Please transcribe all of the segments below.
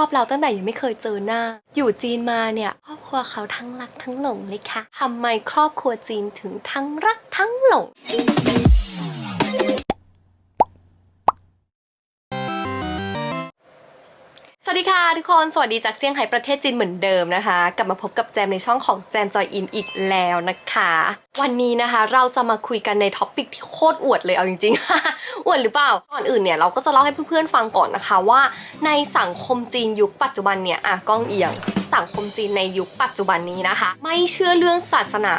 อบเราตั้งแต่ยังไม่เคยเจอหน้า อยู่จีนมาเนี่ยครอบครัวเขาทั้งรักทั้งหลงเลยค่ะทำไมครอบครัวจีนถึงทั้งรักทั้งหลง สวัสดีค่ะทุกคนสวัสดีจากเซี่ยงไฮ้ประเทศจีนเหมือนเดิมนะคะ กลับมาพบกับแจมในช่องของแจมจอยอินอีกแล้วนะคะ วันนี้นะคะเราจะมาคุยกันในท็อปิกที่โคตรอวดเลยเอาจริงๆอวดหรือเปล่าก่อนอื่นเนี่ยเราก็จะเล่าให้เพื่อนๆฟังก่อนนะคะว่า ในสังคมจีนยุคปัจจุบันเนี่ยอะกล้องเอียง สังคมจีนในยุคปัจจุบันนี้นะคะ ไม่เชื่อเรื่องศาสนา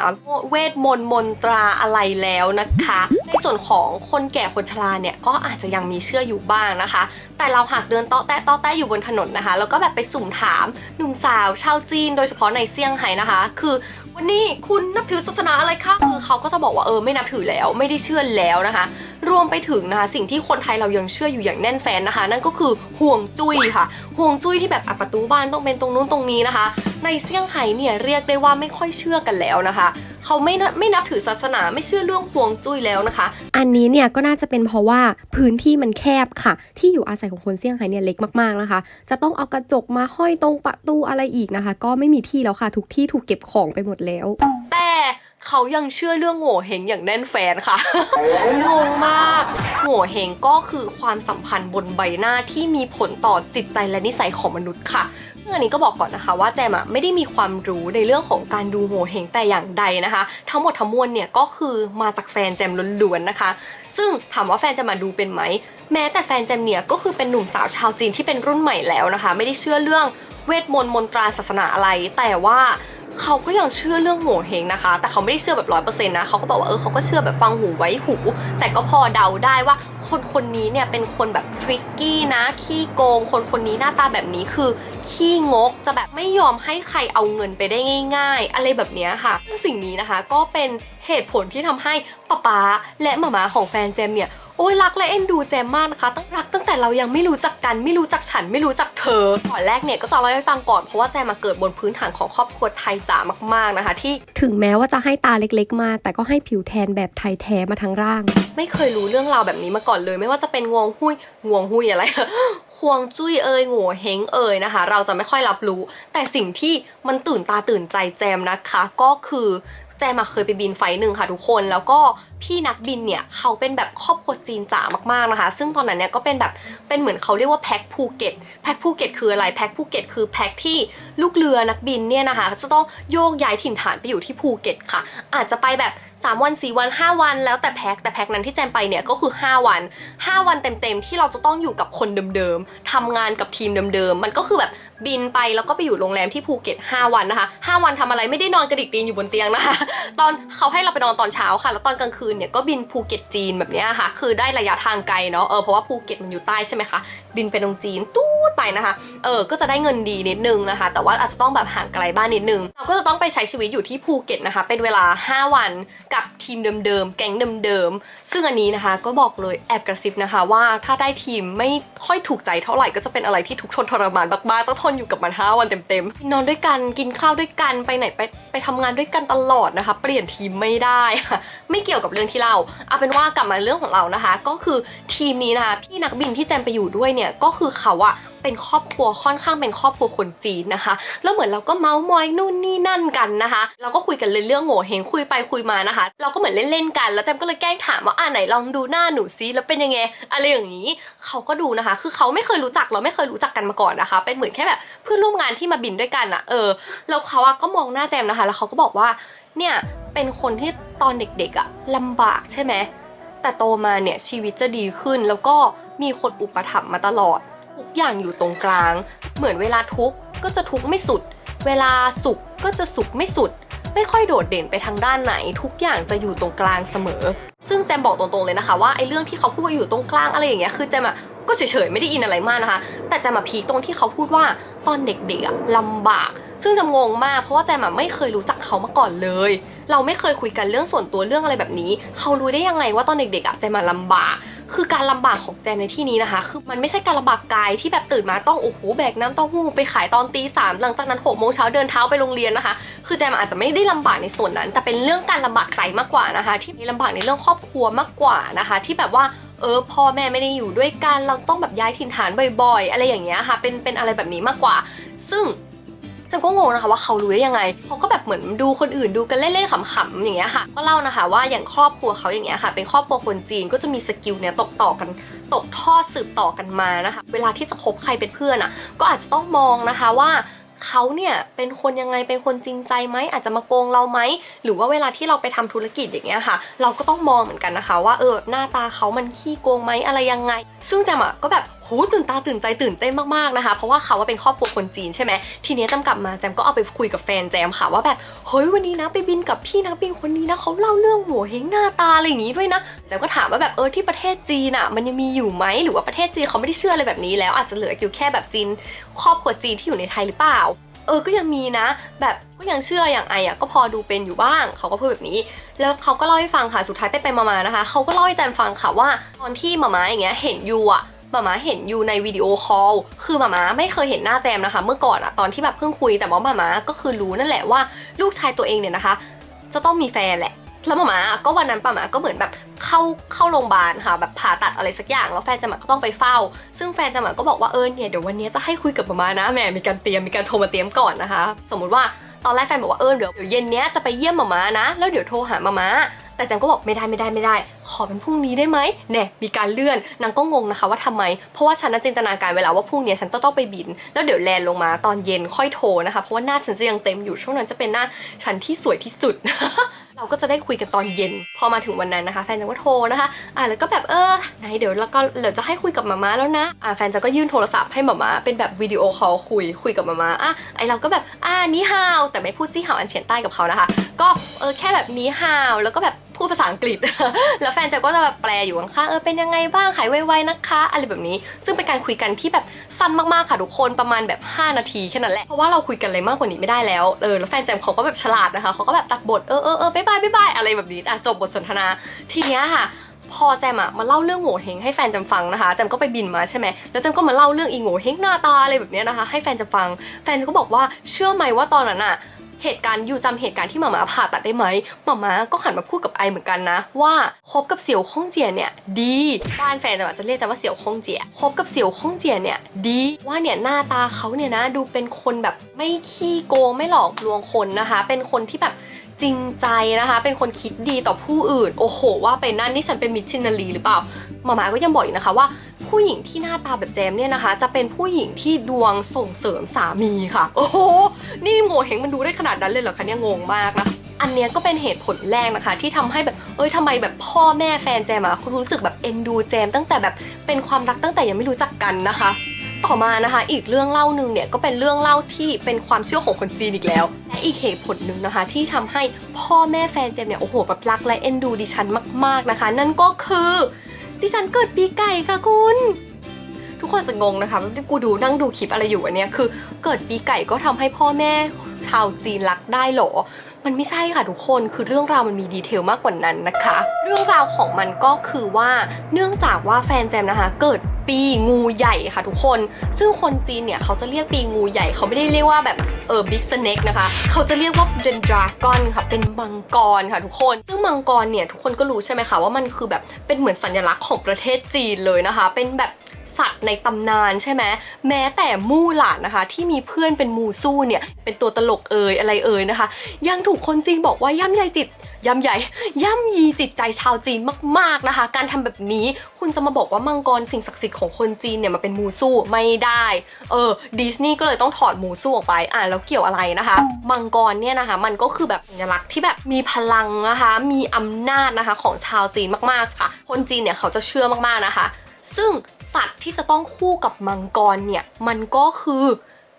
เวทมนต์มนตราอะไรแล้วนะคะ ในส่วนของคนแก่คนชราเนี่ยก็อาจจะยังมีเชื่ออยู่บ้างนะคะ แต่เราหากเดินเตาะแตะเตาะแตะอยู่บนถนนนะคะ แล้วก็แบบไปสุ่มถามหนุ่มสาวชาวจีน โดยเฉพาะในเซี่ยงไฮ้นะคะ คือ วันนี้คุณนับถือศาสนาอะไรคะคือเขาก็จะบอกว่าเออไม่นับถือแล้วไม่ได้เชื่อแล้วนะคะ รวมไปถึงนะคะสิ่งที่คนไทยเรายังเชื่ออยู่อย่างแน่นแฟนนะคะ นั่นก็คือห่วงจุ้ยค่ะ ห่วงจุ้ยที่แบบอประตูบ้านต้องเป็นตรงนู้นตรงนี้นะคะ ในเซี่ยงไฮ้เนี่ยเรียกได้ว่าไม่ค่อยเชื่อกันแล้วนะคะ เขาไม่นับไม่นับถือศาสนาไม่เชื่อเรื่องห่วงจุ้ยแล้วนะคะ อันนี้เนี่ยก็น่าจะเป็นเพราะว่าพื้นที่มันแคบค่ะ ที่อยู่อาศัยของคนเซี่ยงไฮ้เนี่ยเล็กมากๆนะคะ จะต้องเอากระจกมาห้อยตรงประตูอะไรอีกนะคะ ก็ไม่มีที่แล้วค่ะ ทุกที่ถูกเก็บของไปหมดแล้ว แต่ เขายังเชื่อเรื่องโง่เฮงอย่างแน่นแฟนค่ะ งงมาก โง่เฮงก็คือความสัมพันธ์บนใบหน้าที่มีผลต่อจิตใจและนิสัยของมนุษย์ค่ะซึ่งอันนี้ก็บอกก่อนนะคะว่าแจมอะไม่ได้มีความรู้ในเรื่องของการดูโง่เฮงแต่อย่างใดนะคะ ทั้งหมดทั้งมวลเนี่ยก็คือมาจากแฟนแจมล้วนๆนะคะ ซึ่งถามว่าแฟนจะมาดูเป็นไหมแม้แต่แฟนแจมเนี่ยก็คือเป็นหนุ่มสาวชาวจีนที่เป็นรุ่นใหม่แล้วนะคะ ไม่ได้เชื่อเรื่องเวทมนต์มนตราศาสนาอะไร แต่ว่า เขาก็ยังเชื่อเรื่องโงเฮงนะคะ แต่เขาไม่ได้เชื่อแบบร้อยเปอร์เซ็นต์นะเขาก็บอกว่าเออเขาก็เชื่อแบบฟังหูไว้หู แต่ก็พอเดาได้ว่า คนคนนี้เนี่ยเป็นคนแบบทริกกี้นะ ขี้โกง คนคนนี้หน้าตาแบบนี้คือ ขี้งกจะแบบไม่ยอมให้ใครเอาเงินไปได้ง่าย ๆ อะไรแบบนี้ค่ะซึ่งสิ่งนี้นะคะก็เป็นเหตุผลที่ทำให้ป๊าป๊าและหมามาของแฟนเจมเนี่ยโอ้ยรักและเอ็นดูแจมมากนะคะตั้งรักตั้งแต่เรายังไม่รู้จักกันไม่รู้จักฉันไม่รู้จักเธอก่อนแรกเนี่ยก็จะเล่าให้ฟังก่อนเพราะว่าแจมมาเกิดบนพื้นฐานของครอบครัวไทยจ๋ามากๆนะคะ ที่ถึงแม้ว่าจะให้ตาเล็กๆ มา แต่ก็ให้ผิวแทนแบบไทยแท้มาทั้งร่าง ไม่เคยรู้เรื่องราวแบบนี้มาก่อนเลย ไม่ว่าจะเป็นงวงหุยงวงหุยอะไรควงจุ้ยเอ่ยหัวเฮงเอ่ยนะคะ เราจะไม่ค่อยรับรู้ แต่สิ่งที่มันตื่นตาตื่นใจแจมนะคะ ก็คือ แจมอะเคยไปบินไฟล์หนึ่งค่ะทุกคน แล้วก็พี่นักบินเนี่ยเขาเป็นแบบครอบครัวจีนจ๋ามากๆนะคะ ซึ่งตอนนั้นเนี่ยก็เป็นแบบเป็นเหมือนเขาเรียกว่าแพ็คภูเก็ตแพ็คภูเก็ตคืออะไรแพ็คภูเก็ตคือแพ็คที่ลูกเรือนักบินเนี่ยนะคะจะต้องโยกย้ายถิ่นฐานไปอยู่ที่ภูเก็ตค่ะ อาจจะไปแบบ3วัน4วัน 5 วัน แล้วแต่แพ็คแต่แพ็คนั้นที่แจมไปเนี่ยก็คือ 5 วัน 5 วันเต็มๆที่เราจะต้องอยู่กับคนเดิมๆทำงานกับทีมเดิมๆมันก็คือแบบ บินไปแล้วก็ไปอยู่โรงแรมที่ภูเก็ต 5 วันนะคะ 5 วันทำอะไรไม่ได้นอนกระดิกตีนอยู่บนเตียงนะคะ ตอนเขาให้เราไปนอนตอนเช้าค่ะ แล้วตอนกลางคืนเนี่ยก็บินภูเก็ตจีนแบบนี้ค่ะ คือได้ระยะทางไกลเนาะ เออ เพราะว่าภูเก็ตมันอยู่ใต้ใช่ไหมคะ บินไปตรงจีนตูดไปนะคะ เออ ก็จะได้เงินดีนิดนึงนะคะ แต่ว่าอาจจะต้องแบบห่างไกลบ้านนิดนึง เราก็จะต้องไปใช้ชีวิตอยู่ที่ภูเก็ตนะคะ เป็นเวลา 5 วันกับทีมเดิมๆ แก๊งเดิมๆ ซึ่งอันนี้นะคะ ก็บอกเลยแอบกระซิบนะคะ ว่าถ้าได้ทีมไม่ค่อยถูกใจเท่าไหร่ก็จะเป็นอะไรที่ทุกทนทรมานมากๆต้องทนอยู่กับมัน5วันเต็มๆนอนด้วยกันกินข้าวด้วยกันไปไหนไปไปทำงานด้วยกันตลอดนะคะ เปลี่ยนทีมไม่ได้ค่ะไม่เกี่ยวกับเรื่องที่เราเอาเป็นว่ากลับมาเรื่องของเรานะคะ ก็คือทีมนี้นะคะพี่นักบินที่แจมไปอยู่ด้วยเนี่ยก็คือเขาอะเป็นครอบครัวค่อนข้างเป็นครอบครัวคนจีนนะคะ แล้วเหมือนเราก็เมาส์มอยนู่นนี่นั่นกันนะคะ เราก็คุยกันเลยเรื่องโง่เฮงคุยไปคุยมานะคะ เราก็เหมือนเล่นๆกัน แล้วแจมก็เลยแกล้งถามว่าอ่าไหนลองดูหน้าหนูซิแล้วเป็นยังไงอะไรอย่างนี้เขาก็ดูนะคะ คือเขาไม่เคยรู้จักเราไม่เคยรู้จักกันมาก่อนนะคะ เป็นเหมือนแค่แบบเพื่อนร่วมงานที่มาบินด้วยกันอะเออแล้วเขาอะก็มองหน้าแจมนะคะ แล้วเขาก็บอกว่าเนี่ยเป็นคนที่ตอนเด็กๆอะลำบากใช่ไหมแต่โตมาเนี่ยชีวิตจะดีขึ้นแล้วก็มีคนอุปถัมภ์มาตลอด ทุกอย่างอยู่ตรงกลาง เหมือนเวลาทุกข์ก็จะทุกข์ไม่สุด เวลาสุขก็จะสุขไม่สุด ไม่ค่อยโดดเด่นไปทางด้านไหน ทุกอย่างจะอยู่ตรงกลางเสมอ ซึ่งแจมบอกตรงๆเลยนะคะว่าไอ้เรื่องที่เขาพูดว่าอยู่ตรงกลางอะไรอย่างเงี้ยคือแจมอะก็เฉยๆไม่ได้อินอะไรมากนะคะ แต่แจมมาพีคตรงที่เขาพูดว่าตอนเด็กๆอะลำบาก ซึ่งจะงงมากเพราะว่าแจมอะไม่เคยรู้จักเขามาก่อนเลยเราไม่เคยคุยกันเรื่องส่วนตัวเรื่องอะไรแบบนี้ เขารู้ได้ยังไงว่าตอนเด็กๆอะแจมมาลำบาก คือการลำบากของแจมในที่นี้นะคะ คือมันไม่ใช่การลำบากกายที่แบบตื่นมาต้องโอ้โหแบกน้ำเต้าหู้ไปขายตอนตีสามหลังจากนั้นหกโมงเช้าเดินเท้าไปโรงเรียนนะคะ คือแจมอาจจะไม่ได้ลำบากในส่วนนั้น แต่เป็นเรื่องการลำบากใจมากกว่านะคะ ที่ลำบากในเรื่องครอบครัวมากกว่านะคะ ที่แบบว่าเออพ่อแม่ไม่ได้อยู่ด้วยกันเราต้องแบบย้ายถิ่นฐานบ่อย ๆ อะไรอย่างเงี้ยค่ะเป็นเป็นอะไรแบบนี้มากกว่า ซึ่ง ก็งงนะคะว่าเขารู้ได้ยังไงเขาก็แบบเหมือนดูคนอื่นดูกันเล่นๆขำๆอย่างเงี้ยค่ะ ก็เล่านะคะว่าอย่างครอบครัวเขาอย่างเงี้ยค่ะ เป็นครอบครัวคนจีนก็จะมีสกิลเนี้ยตกต่อกันตกทอดสืบต่อกันมานะคะ เวลาที่จะคบใครเป็นเพื่อนอะ ก็อาจจะต้องมองนะคะว่าเขาเนี่ยเป็นคนยังไงเป็นคนจริงใจไหมอาจจะมาโกงเราไหมหรือว่าเวลาที่เราไปทำธุรกิจอย่างเงี้ยค่ะ เราก็ต้องมองเหมือนกันนะคะ ว่าเออหน้าตาเขามันขี้โกงไหมอะไรยังไง ซึ่งจมอะก็แบบ โหตื่นตาตื่นใจตื่นเต้นมากๆนะคะ เพราะว่าเขาว่าเป็นครอบครัวคนจีนใช่ไหมทีนี้จมกลับมาแจมก็เอาไปคุยกับแฟนแจมค่ะว่าแบบเฮ้ยวันนี้นะไปบินกับพี่นักบินคนนี้นะเขาเล่าเรื่องหัวเฮงหน้าตาอะไรอย่างงี้ด้วยนะแจมก็ถามว่าแบบเออที่ประเทศจีนอะมันยังมีอยู่ไหมหรือว่าประเทศจีนเขาไม่ได้เชื่ออะไรแบบนี้แล้ว อาจจะเหลืออยู่แค่แบบจีนครอบครัวจีนที่อยู่ในไทยหรือเปล่าเออ ก็ยังมีนะ แบบก็ยังเชื่ออย่างไออะก็พอดูเป็นอยู่บ้าง เขาก็พูดแบบนี้ แล้วเขาก็เล่าให้ฟังค่ะ สุดท้ายไปไปๆมาๆนะคะ เขาก็เล่าให้แจมฟังค่ะว่า ตอนที่มามาอย่างเงี้ย เห็นยูอะ มาม้าเห็นอยู่ในวิดีโอคอลคือหมาม้าไม่เคยเห็นหน้าแจมนะคะ เมื่อก่อนอะตอนที่แบบเพิ่งคุยแต่ว่าหมามาก็คือรู้นั่นแหละว่าลูกชายตัวเองเนี่ยนะคะ จะต้องมีแฟนแหละแล้วหมาม้าก็วันนั้นป้าหมาก็เหมือนแบบเข้าเข้าโรงพยาบาลค่ะแบบผ่าตัดอะไรสักอย่างแล้วแฟนจามาก็ต้องไปเฝ้า ซึ่งแฟนจามาก็บอกว่าเออเนี่ยเดี๋ยววันนี้จะให้คุยกับหมาม้านะแหมมีการเตรียมมีการโทรมาเตรียมก่อนนะคะ สมมุติว่าตอนแรกแฟนบอกว่าเออเดี๋ยวเดี๋ยวเย็นเนี้ยจะไปเยี่ยมหมาม้านะ แล้วเดี๋ยวโทรหาหมาม้า แต่แจมก็บอกไม่ได้ไม่ได้ไม่ได้ ขอเป็นพรุ่งนี้ได้ไหมเนี่ยมีการเลื่อนนางก็งงนะคะว่าทำไม เพราะว่าฉันน่ะจินตนาการเวลาว่าพรุ่งนี้ฉันต้องต้องไปบิน แล้วเดี๋ยวแลนลงมาตอนเย็นค่อยโทรนะคะ เพราะว่าหน้าฉันจะยังเต็มอยู่ช่วงนั้นจะเป็นหน้าฉันที่สวยที่สุดเราก็จะได้คุยกันตอนเย็น พอมาถึงวันนั้นนะคะ แฟนจะก็โทรนะคะอ่าแล้วก็แบบเออไหนเดี๋ยวแล้วก็เดี๋ยวจะให้คุยกับมาม่าแล้วนะอ่าแฟนจะก็ยื่นโทรศัพท์ให้มาม่าเป็นแบบวิดีโอคอลคุยคุยกับมาม่าอะไอเราก็แบบอ่านี่ฮาวแต่ไม่พูดจี้ฮาวอันเฉียนใต้กับเขานะคะ ก็เออแค่แบบนี้ฮาวแล้วก็แบบ พูดภาษาอังกฤษ แล้วแฟนจะก็จะแบบแปลอยู่ข้างๆเออเป็นยังไงบ้างหายไวๆนะคะ อะไรแบบนี้ ซึ่งเป็นการคุยกันที่แบบสั้นมากๆค่ะทุกคนประมาณแบบ 5 นาทีแค่นั้นแหละ เพราะว่าเราคุยกันอะไรมากกว่านี้ไม่ได้แล้ว เออแล้วแฟนแจมเขาก็แบบฉลาดนะคะเขาก็แบบตัดบทเออเออเออบายบายบายบายอะไรแบบนี้อะจบบทสนทนาทีเนี้ยค่ะพอแจมอะมาเล่าเรื่องโง่เฮงให้แฟนแจมฟังนะคะแจมก็ไปบินมาใช่ไหมแล้วแจมก็มาเล่าเรื่องอีโง่เฮงหน้าตาอะไรแบบนี้นะคะ ให้แฟนแจมฟัง แฟนก็บอกว่าเชื่อไหมว่าตอนนั้นอะ เหตุการณ์อยู่จำเหตุการณ์ที่หมามาผ่าตัดได้ไหมหมามาก็หันมาพูดกับไอเหมือนกันนะ ว่าคบกับเสี่ยวข้องเจียเนี่ยดีบ้านแฟนแจมอะจะเรียกจมว่าเสี่ยวข้องเจียคบกับเสี่ยวข้องเจียเนี่ยดีว่าเนี่ยหน้าตาเขาเนี่ยนะดูเป็นคนแบบไม่ขี้โกงไม่หลอกลวงคนนะคะ เป็นคนที่แบบจริงใจนะคะ เป็นคนคิดดีต่อผู้อื่น โอ้โห ว่าไปนั่นนี่ฉันเป็นมิชชินารีหรือเปล่าหมามาก็ยังบอกอีกนะคะว่า ผู้หญิงที่หน้าตาแบบแจมเนี่ยนะคะ จะเป็นผู้หญิงที่ดวงส่งเสริมสามีค่ะ โอ้โห นี่โง่เฮงมันดูได้ขนาดนั้นเลยเหรอคะเนี่ยงงมากนะอันเนี้ยก็เป็นเหตุผลแรกนะคะ ที่ทำให้แบบเอ้ยทำไมแบบพ่อแม่แฟนแจมอะคุณรู้สึกแบบเอ็นดูแจมตั้งแต่แบบเป็นความรักตั้งแต่ยังไม่รู้จักกันนะคะ ต่อมานะคะ อีกเรื่องเล่าหนึ่งเนี่ยก็เป็นเรื่องเล่าที่เป็นความเชื่อของคนจีนอีกแล้ว และอีกเหตุผลหนึ่งนะคะ ที่ทำให้พ่อแม่แฟนเจมเนี่ยโอ้โหแบบรักและเอ็นดูดิฉันมาก ๆนะคะ นั่นก็คือ ดิฉันเกิดปีไก่ค่ะคุณ ทุกคนจะงงนะคะที่กูดูนั่งดูคลิปอะไรอยู่อันเนี้ยคือเกิดปีไก่ก็ทำให้พ่อแม่ชาวจีนรักได้เหรอ มันไม่ใช่ค่ะทุกคนคือเรื่องราวมันมีดีเทลมากกว่านั้นนะคะ เรื่องราวของมันก็คือว่าเนื่องจากว่าแฟนแจมนะคะ เกิด ปีงูใหญ่ค่ะทุกคน ซึ่งคนจีนเนี่ยเขาจะเรียกปีงูใหญ่เขาไม่ได้เรียกว่าแบบเออบิ๊กสเน็กนะคะ เขาจะเรียกว่าเป็นดราก้อนค่ะ เป็นมังกรค่ะทุกคน ซึ่งมังกรเนี่ยทุกคนก็รู้ใช่ไหมคะว่ามันคือแบบเป็นเหมือนสัญลักษณ์ของประเทศจีนเลยนะคะ เป็นแบบสัตว์ในตำนานใช่ไหมแม้แต่มู่หลานนะคะ ที่มีเพื่อนเป็นมูสู้เนี่ยเป็นตัวตลกเอ่ยอะไรเอ่ยนะคะ ยังถูกคนจีนบอกว่าย่ำใหญ่จิต ย่ำใหญ่ย่ำยีจิตใจชาวจีนมากๆนะคะ การทำแบบนี้คุณจะมาบอกว่ามังกรสิ่งศักดิ์สิทธิ์ของคนจีนเนี่ยมาเป็นมูสู้ไม่ได้เออดิสนีย์ก็เลยต้องถอดมูสู้ออกไปอะแล้วเกี่ยวอะไรนะคะ มังกรเนี่ยนะคะ มันก็คือแบบสัญลักษณ์ที่แบบมีพลังนะคะ มีอำนาจนะคะของชาวจีนมากๆค่ะ คนจีนเนี่ยเขาจะเชื่อมากๆนะคะ ซึ่งสัตว์ที่จะต้องคู่กับมังกรเนี่ยมันก็คือ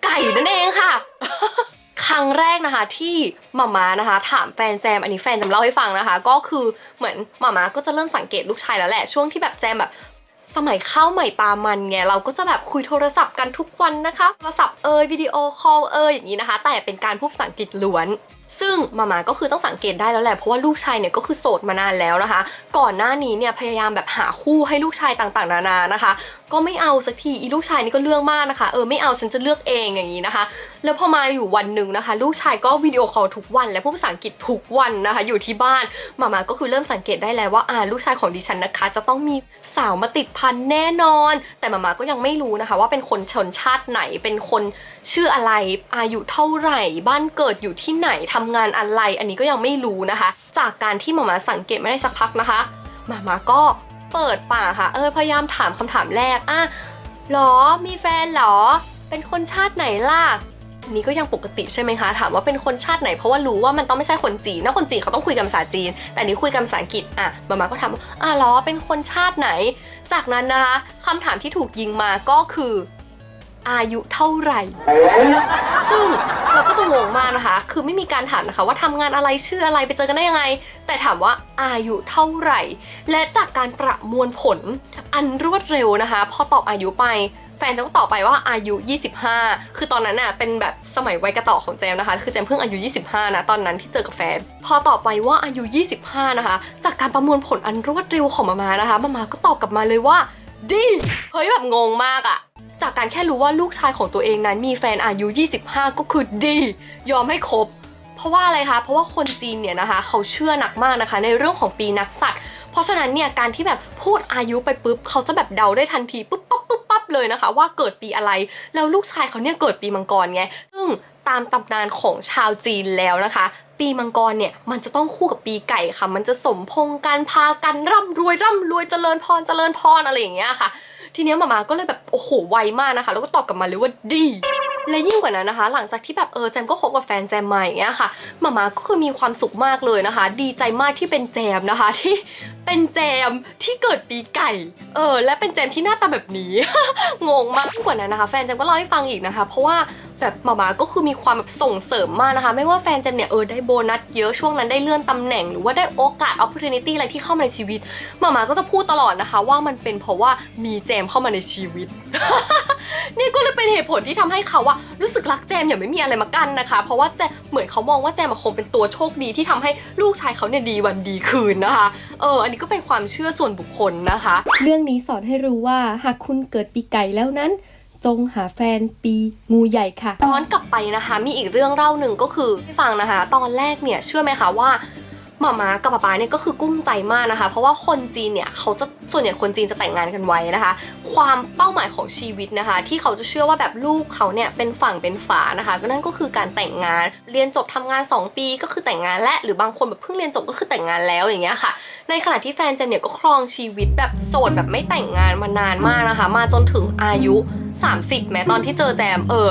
ไก่นั่นเองค่ะ ครั้งแรกนะคะที่หมามานะคะ ถามแฟนแจมอันนี้แฟนแจมเล่าให้ฟังนะคะ ก็คือเหมือนหมาม้าก็จะเริ่มสังเกตลูกชายแล้วแหละช่วงที่แบบแจมแบบสมัยข้าวใหม่ปลามันไงเราก็จะแบบคุยโทรศัพท์กันทุกวันนะคะโทรศัพท์เอ่ยวิดีโอคอลเอ่ยอย่างนี้นะคะ แต่เป็นการพูดภาษาอังกฤษล้วน ซึ่งมาม่าก็คือต้องสังเกตได้แล้วแหละเพราะว่าลูกชายเนี่ยก็คือโสดมานานแล้วนะคะ ก่อนหน้านี้เนี่ยพยายามแบบหาคู่ให้ลูกชายต่างๆ นานานะคะ ก็ไม่เอาสักทีอีลูกชายนี่ก็เรื่องมากนะคะเออไม่เอาฉันจะเลือกเองอย่างนี้นะคะ แล้วพอมาอยู่วันหนึ่งนะคะ ลูกชายก็วิดีโอคอลทุกวัน และพูดภาษาอังกฤษทุกวันนะคะ อยู่ที่บ้านมามาก็คือเริ่มสังเกตได้แล้วว่าอ่าลูกชายของดิฉันนะคะ จะต้องมีสาวมาติดพันแน่นอน แต่มามาก็ยังไม่รู้นะคะ ว่าเป็นคนชนชาติไหนเป็นคนชื่ออะไรอายุเท่าไหร่ บ้านเกิดอยู่ที่ไหนทำงานอะไร อันนี้ก็ยังไม่รู้นะคะ จากการที่หมามาสังเกตไม่ได้สักพักนะคะหมามาก็เปิดปากค่ะ เออ พยายามถามคำถามแรกอะหรอ มีแฟนหรอ เป็นคนชาติไหนล่ะอันนี้ก็ยังปกติใช่ไหมคะ ถามว่าเป็นคนชาติไหนเพราะว่ารู้ว่ามันต้องไม่ใช่คนจีนนะคนจีนเขาต้องคุยกันภาษาจีน แต่อันนี้คุยกันภาษาอังกฤษอะมามาก็ถามว่าอะหรอเป็นคนชาติไหน จากนั้นนะคะคำถามที่ถูกยิงมาก็คือ อายุเท่าไหร่ ซึ่งเราก็จะงงมากนะคะ คือไม่มีการถามนะคะ ว่าทำงานอะไรชื่ออะไรไปเจอกันได้ยังไง แต่ถามว่าอายุเท่าไหร่ และจากการประมวลผลอันรวดเร็วนะคะ พอตอบอายุไปแฟนจะก็ตอบไปว่าอายุ 25 คือตอนนั้นน่ะเป็นแบบสมัยวัยกระต่อของแจมนะคะ คือแจมเพิ่งอายุ 25 นะตอนนั้นที่เจอกับแฟน พอตอบไปว่าอายุ 25 นะคะ จากการประมวลผลอันรวดเร็วของมามานะคะ มามาก็ตอบกลับมาเลยว่าดี เฮ้ยแบบงงมากอะ จากการแค่รู้ว่าลูกชายของตัวเองนั้นมีแฟนอายุ 25 ก็คือดี ยอมให้คบ เพราะว่าอะไรคะ เพราะว่าคนจีนเนี่ยนะคะ เขาเชื่อหนักมากนะคะ ในเรื่องของปีนักสัตว์เพราะฉะนั้นเนี่ยการที่แบบพูดอายุไปปุ๊บเขาจะแบบเดาได้ทันทีปุ๊บปั๊บปุ๊บปั๊บเลยนะคะ ว่าเกิดปีอะไร แล้วลูกชายเขาเนี่ยเกิดปีมังกรไงซึ่งตามตำนานของชาวจีนแล้วนะคะปีมังกรเนี่ยมันจะต้องคู่กับปีไก่ค่ะ มันจะสมพงกันพากันร่ำรวยร่ำรวยเจริญพรเจริญพรอะไรอย่างเงี้ยค่ะ ทีเนี้ยหมามาก็เลยแบบโอ้โหไวมากนะคะ แล้วก็ตอบกลับมาเลยว่าดีและยิ่งกว่านั้นนะคะ หลังจากที่แบบเออแจมก็คบกับแฟนแจมใหม่อย่างเงี้ยค่ะหมามาก็คือมีความสุขมากเลยนะคะ ดีใจมากที่เป็นแจมนะคะที่เป็นแจมที่เกิดปีไก่ เออ และเป็นแจมที่หน้าตาแบบนี้ งงมากยิ่งกว่านั้นนะคะ แฟนแจมก็เล่าให้ฟังอีกนะคะ เพราะว่า แบบหมามาก็คือมีความแบบส่งเสริมมากนะคะ ไม่ว่าแฟนจมเนี่ยเออได้โบนัสเยอะช่วงนั้นได้เลื่อนตำแหน่งหรือว่าได้โอกาส opportunity อะไรที่เข้ามาในชีวิตหมามาก็จะพูดตลอดนะคะ ว่ามันเป็นเพราะว่ามีแจมเข้ามาในชีวิตนี่ก็เลยเป็นเหตุผลที่ทำให้เขาอะรู้สึกรักแจมอย่างไม่มีอะไรมากั้นนะคะ เพราะว่าแจมเหมือนเขามองว่าแจมคงเป็นตัวโชคดีที่ทำให้ลูกชายเขาเนี่ยดีวันดีคืนนะคะ เออ อันนี้ก็เป็นความเชื่อส่วนบุคคลนะคะ เรื่องนี้สอนให้รู้ว่าหากคุณเกิดปีไก่แล้วนั้น จงหาแฟนปีงูใหญ่ค่ะย้อนกลับไปนะคะ มีอีกเรื่องเล่าหนึ่งก็คือให้ฟังนะคะ ตอนแรกเนี่ยเชื่อไหมคะว่า หมามากับป๊าป๊าเนี่ยก็คือกุ้มใจมากนะคะ เพราะว่าคนจีนเนี่ยเขาจะส่วนใหญ่คนจีนจะแต่งงานกันไว้นะคะ ความเป้าหมายของชีวิตนะคะ ที่เขาจะเชื่อว่าแบบลูกเขาเนี่ยเป็นฝั่งเป็นฝานะคะ ก็นั่นก็คือการแต่งงาน เรียนจบทำงาน 2 ปีก็คือแต่งงานและหรือบางคนแบบเพิ่งเรียนจบก็คือแต่งงานแล้วอย่างเงี้ยค่ะ ในขณะที่แฟนเจนเนี่ยก็ครองชีวิตแบบโสดแบบไม่แต่งงานมานานมากนะคะ มาจนถึงอายุ 30 แม้ตอนที่เจอแจมเออ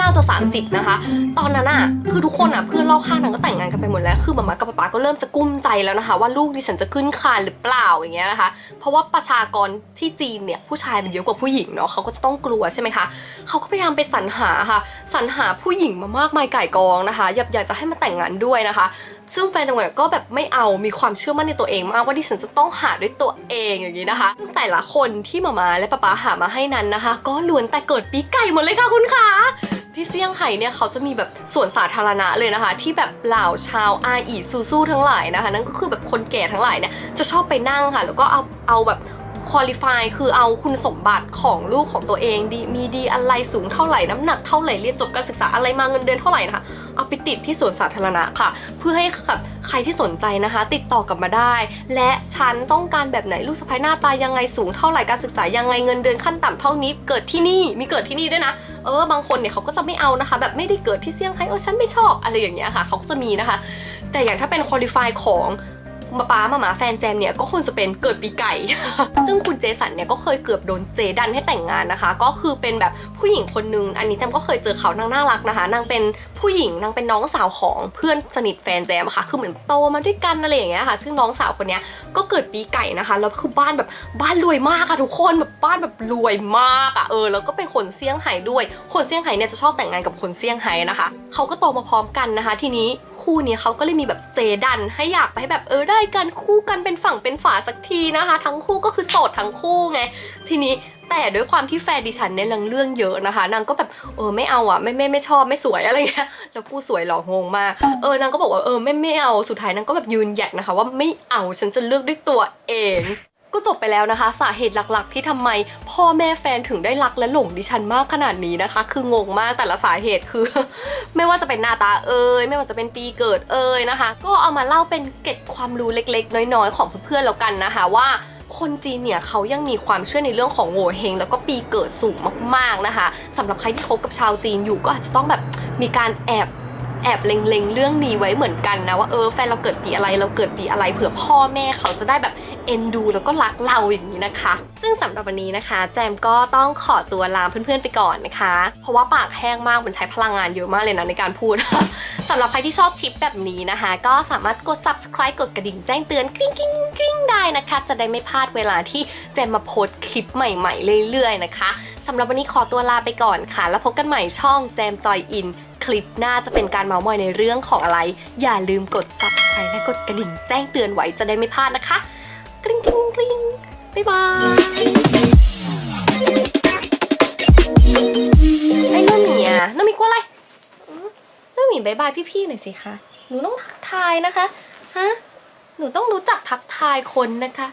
น่าจะ 30 นะคะ ตอนนั้นอะคือทุกคนอะเพื่อนเล่าข้างนั้นก็แต่งงานกันไปหมดแล้ว คือมามากับป๊าป๊าก็เริ่มจะกุ้มใจแล้วนะคะ ว่าลูกดิฉันจะขึ้นคานหรือเปล่าอย่างเงี้ยนะคะ เพราะว่าประชากรที่จีนเนี่ยผู้ชายมันเยอะกว่าผู้หญิงเนาะเขาก็จะต้องกลัวใช่ไหมคะเขาก็พยายามไปสรรหาค่ะสรรหาผู้หญิงมามากมายไก่กองนะคะอยากอยากจะให้มาแต่งงานด้วยนะคะซึ่งแฟนจังหวะก็แบบไม่เอามีความเชื่อมั่นในตัวเองมากว่าดิฉันจะต้องหาด้วยตัวเองอย่างนี้นะคะซึ่งแต่ละคนที่มามาและป๊าป๊าหามาให้นั้นนะคะ ก็ล้วนแต่เกิดปีไก่หมดเลยค่ะคุณคะ ที่เซี่ยงไฮ้เนี่ยเขาจะมีแบบสวนสาธารณะเลยนะคะ ที่แบบเหล่าชาวอาอีซูซูทั้งหลายนะคะ นั่นก็คือแบบคนแก่ทั้งหลายเนี่ยจะชอบไปนั่งค่ะ แล้วก็เอาเอาแบบคุริฟายคือเอาคุณสมบัติของลูกของตัวเองดีมีดีอะไรสูงเท่าไหร่น้ำหนักเท่าไหร่เรียนจบการศึกษาอะไรมาเงินเดือนเท่าไหร่นะคะ เอาไปติดที่สวนสาธารณะค่ะ เพื่อให้กับใครที่สนใจนะคะ ติดต่อกลับมาได้ และฉันต้องการแบบไหนลูกสะใภ้หน้าตายังไงสูงเท่าไหร่การศึกษายังไงเงินเดือนขั้นต่ำเท่านี้ เกิดที่นี่มีเกิดที่นี่ด้วยนะเออบางคนเนี่ยเขาก็จะไม่เอานะคะ แบบไม่ได้เกิดที่เซี่ยงไฮ้เออฉันไม่ชอบอะไรอย่างเงี้ยค่ะเขาก็จะมีนะคะ แต่อย่างถ้าเป็นคุริฟายของ มาป้ามาหมาแฟนแจมเนี่ยก็คงจะเป็นเกิดปีไก่ ซึ่งคุณเจสันเนี่ยก็เคยเกือบโดนเจดันให้แต่งงานนะคะ ก็คือเป็นแบบผู้หญิงคนนึง อันนี้แจมก็เคยเจอเขานางน่ารักนะคะ นางเป็นผู้หญิงนางเป็นน้องสาวของเพื่อนสนิทแฟนแจมค่ะ คือเหมือนโตมาด้วยกันอะไรอย่างเงี้ยค่ะ ซึ่งน้องสาวคนนี้ก็เกิดปีไก่นะคะ แล้วคือบ้านแบบบ้านรวยมากอะทุกคนแบบบ้านแบบรวยมากอะเออ แล้วก็เป็นคนเซี่ยงไฮ้ด้วย คนเซี่ยงไฮ้เนี่ยจะชอบแต่งงานกับคนเซี่ยงไฮ้นะคะ เขาก็โตมาพร้อมกันนะคะ ทีนี้ คู่นี้เขาก็เลยมีแบบเจดัน ให้อยากไปให้แบบเออได้กันคู่กันเป็นฝั่งเป็นฝาสักทีนะคะ ทั้งคู่ก็คือโสดทั้งคู่ไง ทีนี้แต่ด้วยความที่แฟนดิฉันเนี่ยเรื่องเรื่องเยอะนะคะ นางก็แบบเออไม่เอาอะไม่ไม่ไม่ชอบไม่สวยอะไรเงี้ยแล้วกูสวยหรองงมากเออนางก็บอกว่าเออไม่ไม่เอาสุดท้ายนางก็แบบยืนหยัดนะคะ ว่าไม่เอาฉันจะเลือกด้วยตัวเอง ก็จบไปแล้วนะคะ สาเหตุหลักๆ ที่ทำไมพ่อแม่แฟนถึงได้รักและหลงดิฉันมากขนาดนี้นะคะ คืองงมากแต่ละสาเหตุคือ ไม่ว่าจะเป็นหน้าตาเอ่ยไม่ว่าจะเป็นปีเกิดเอ่ยนะคะ ก็เอามาเล่าเป็นเก็ดความรู้เล็กๆ น้อยๆ ของเพื่อนๆแล้วกันนะคะว่าคนจีนเนี่ยเขายังมีความเชื่อในเรื่องของโง่เฮงแล้วก็ปีเกิดสูงมากๆนะคะสำหรับใครที่คบกับชาวจีนอยู่ก็อาจจะต้องแบบมีการแอบ แอบเล็งๆเรื่องนี้ไว้เหมือนกันนะว่าเออแฟนเราเกิดปีอะไรเราเกิดปีอะไรเผื่อพ่อแม่เขาจะได้แบบเอ็นดูแล้วก็รักเราอย่างนี้นะคะ ซึ่งสำหรับวันนี้นะคะ แจมก็ต้องขอตัวลาเพื่อนๆไปก่อนนะคะ เพราะว่าปากแห้งมากมันใช้พลังงานเยอะมากเลยนะในการพูดสำหรับใครที่ชอบคลิปแบบนี้นะคะ ก็สามารถกด subscribe กดกระดิ่งแจ้งเตือนกริ๊งกริ๊งกริ๊งได้นะคะ จะได้ไม่พลาดเวลาที่แจมมาโพสต์คลิปใหม่ ๆ เรื่อยๆนะคะสำหรับวันนี้ขอตัวลาไปก่อนค่ะ แล้วพบกันใหม่ช่องแจมจอยอิน ลิปหน้าจะเป็นการเมาส์มอยในเรื่องของอะไร อย่าลืมกด subscribe และกดกระดิ่งแจ้งเตือนไว้จะได้ไม่พลาดนะคะ กริ๊งกริ๊งกริ๊งบ๊ายบายไอ้น้องหมีอะน้องหมีกลัวอะไรน้องหมีบายบายพี่ๆหน่อยสิคะหนูต้องทักทายนะคะฮะหนูต้องรู้จักทักทายคนนะคะ